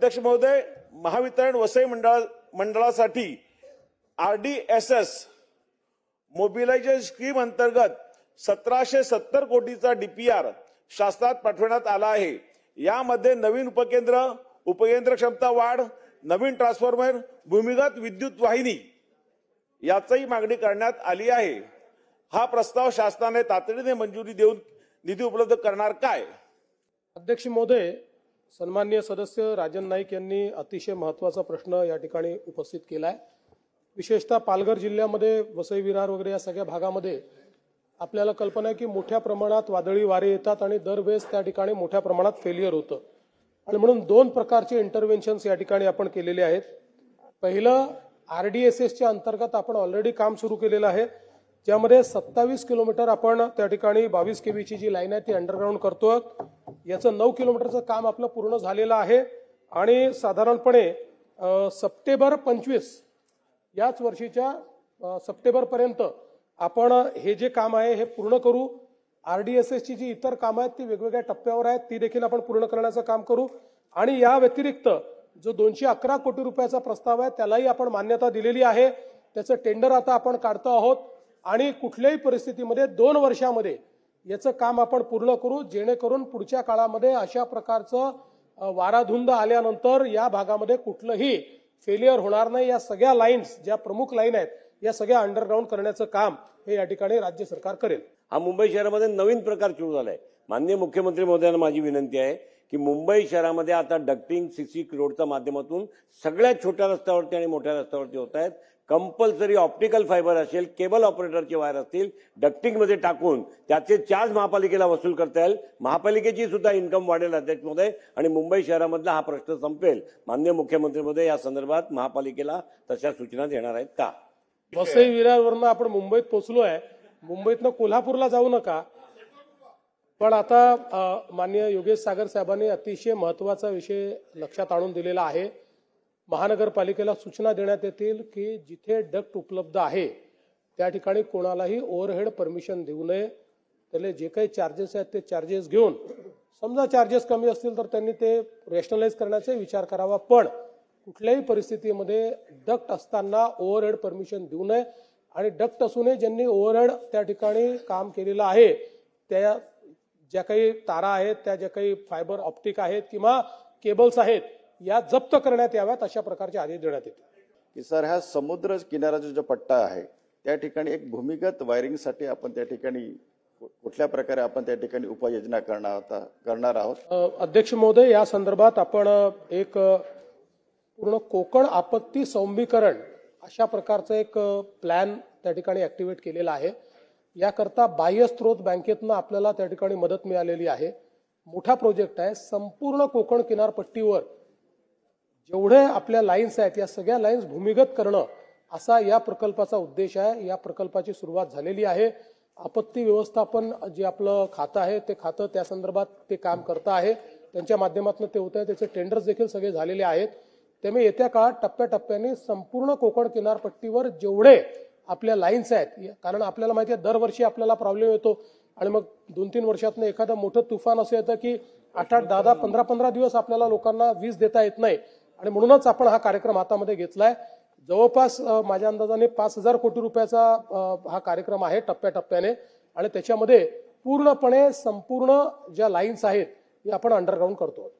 अध्यक्ष महोदय महावितरण वसई मंडळ मंडळासाठी आरडीएसएस मोबिलायझेशन स्कीम अंतर्गत सतराशे सत्तर कोटीचा डीपीआर शासनात पाठवण्यात आला आहे. यामध्ये नवीन उपकेंद्र उपकेंद्र क्षमता वाढ नवीन ट्रान्सफॉर्मर भूमिगत विद्युत वाहिनी याचाही मागणी करण्यात आली आहे. हा प्रस्ताव शासनाने तातडीने मंजुरी देऊन निधी उपलब्ध करणार काय? अध्यक्ष महोदय सन्मान्य सदस्य राजन नाईक यांनी अतिशय महत्त्वाचा प्रश्न या ठिकाणी उपस्थित केला आहे विशेषतः पालघर जिल्ह्यामध्ये वसई विरार वगैरे या सगळ्या भागामध्ये आपल्याला कल्पना आहे की मोठ्या प्रमाणात वादळी वारे येतात आणि दरवेळेस त्या ठिकाणी मोठ्या प्रमाणात फेलियर होतं. आणि म्हणून दोन प्रकारचे इंटरव्हेन्शन्स या ठिकाणी आपण केलेले आहेत. पहिलं आर डी एस एसच्या अंतर्गत आपण ऑलरेडी काम सुरू केलेलं आहे. ज्यामध्ये सत्तावीस किलोमीटर आपण त्या ठिकाणी बावीस केवीची जी लाईन आहे ती अंडरग्राऊंड करतोय. याचं नऊ किलोमीटरचं काम आपलं पूर्ण झालेलं आहे. आणि साधारणपणे सप्टेंबर पंचवीस याच वर्षीच्या सप्टेंबरपर्यंत आपण हे जे काम आहे हे पूर्ण करू. आर डी एस एसची जी इतर कामं आहेत ती वेगवेगळ्या टप्प्यावर आहेत ती देखील आपण पूर्ण करण्याचं काम करू. आणि या व्यतिरिक्त जो दोनशे अकरा कोटी रुपयाचा प्रस्ताव आहे त्यालाही आपण मान्यता दिलेली आहे. त्याचं टेंडर आता आपण काढतो आहोत. आणि कुठल्याही परिस्थितीमध्ये दोन वर्षामध्ये याचं काम आपण पूर्ण करू जेणेकरून पुढच्या काळामध्ये अशा प्रकारचं वाराधुंद आल्यानंतर या भागामध्ये कुठलंही फेलियर होणार नाही. या सगळ्या लाईन्स ज्या प्रमुख लाईन आहेत या सगळ्या अंडरग्राऊंड करण्याचं काम हे या ठिकाणी राज्य सरकार करेल. हा मुंबई शहरामध्ये नवीन प्रकार सुरू झालाय. माननीय मुख्यमंत्री महोदयांना माझी विनंती आहे की मुंबई शहरामध्ये आता डक्टिंग सीसी रोडच्या माध्यमातून सगळ्या छोट्या रस्त्यावरती आणि मोठ्या रस्त्यावरती होत आहेत कंपल्सरी ऑप्टिकल फायबर असेल केबल ऑपरेटरचे वायर असतील डक्टिंगमध्ये टाकून त्याचे चार्ज महापालिकेला वसूल करता येईल. महापालिकेची सुद्धा इन्कम वाढेल त्याच्यामध्ये आणि मुंबई शहरामधला हा प्रश्न संपेल. माननीय मुख्यमंत्री महोदय या संदर्भात महापालिकेला तशा सूचना देणार आहेत का? वसई विरारवरनं आपण मुंबईत पोहोचलो आहे. मुंबईतनं कोल्हापूरला जाऊ नका. पण आता माननीय योगेश सागर साहेबांनी अतिशय महत्त्वाचा विषय लक्षात आणून दिलेला आहे. महानगरपालिकेला सूचना देण्यात येतील की जिथे डक्ट उपलब्ध आहे त्या ठिकाणी कोणालाही ओव्हरहेड परमिशन देऊ नये. त्याला जे काही चार्जेस आहेत ते चार्जेस घेऊन समजा चार्जेस कमी असतील तर त्यांनी ते रेशनलाइज करण्याचा विचार करावा. पण कुठल्याही परिस्थितीमध्ये डक्ट असताना ओव्हरहेड परमिशन देऊ नये आणि डक्ट असूनही ज्यांनी ओव्हरहेड त्या ठिकाणी काम केलेलं आहे त्या ज्या काही तारा आहेत त्या ज्या काही फायबर ऑप्टिक आहेत किंवा केबल्स आहेत या जप्त करण्यात याव्यात अशा प्रकारचे आदेश देण्यात येतील की सर हा समुद्र किनाऱ्याचा जो पट्टा आहे त्या ठिकाणी एक भूमिगत वायरिंगसाठी आपण त्या ठिकाणी कुठल्या प्रकारे आपण त्या ठिकाणी उपाययोजना करणार करणार आहोत? अध्यक्ष महोदय या संदर्भात आपण एक पूर्ण कोकण आपत्ती सौंबीकरण अशा प्रकारचं एक प्लॅन त्या ठिकाणी ऍक्टिव्हेट केलेला आहे. याकरता बाह्य स्त्रोत बँकेतनं आपल्याला त्या ठिकाणी मदत मिळालेली आहे. मोठा प्रोजेक्ट आहे. संपूर्ण कोकण किनारपट्टीवर जेवढे आपल्या लाईन्स आहेत या सगळ्या लाईन्स भूमिगत करणं असा या प्रकल्पाचा उद्देश आहे. या प्रकल्पाची सुरुवात झालेली आहे. आपत्ती व्यवस्थापन जे आपलं खातं आहे ते खातं त्या संदर्भात ते काम करतं आहे. त्यांच्या माध्यमातून ते होत आहे. त्याचे टेंडर्स देखील सगळे झालेले आहेत. त्यामुळे येत्या काळात टप्प्याटप्प्याने संपूर्ण कोकण किनारपट्टीवर जेवढे आपल्या लाईन्स आहेत कारण आपल्याला माहिती आहे दरवर्षी आपल्याला प्रॉब्लेम येतो. आणि मग दोन तीन वर्षातनं एखादं मोठं तुफान असं येतं की आठ आठ दहा दहा पंधरा पंधरा दिवस आपल्याला लोकांना वीज देता येत नाही. आणि म्हणूनच आपण हा कार्यक्रम हातामध्ये घेतलाय. जवळपास माझ्या अंदाजाने पाच हजार कोटी रुपयाचा हा कार्यक्रम आहे टप्प्याटप्प्याने. आणि त्याच्यामध्ये पूर्णपणे संपूर्ण ज्या लाईन्स आहेत या आपण अंडरग्राऊंड करतो.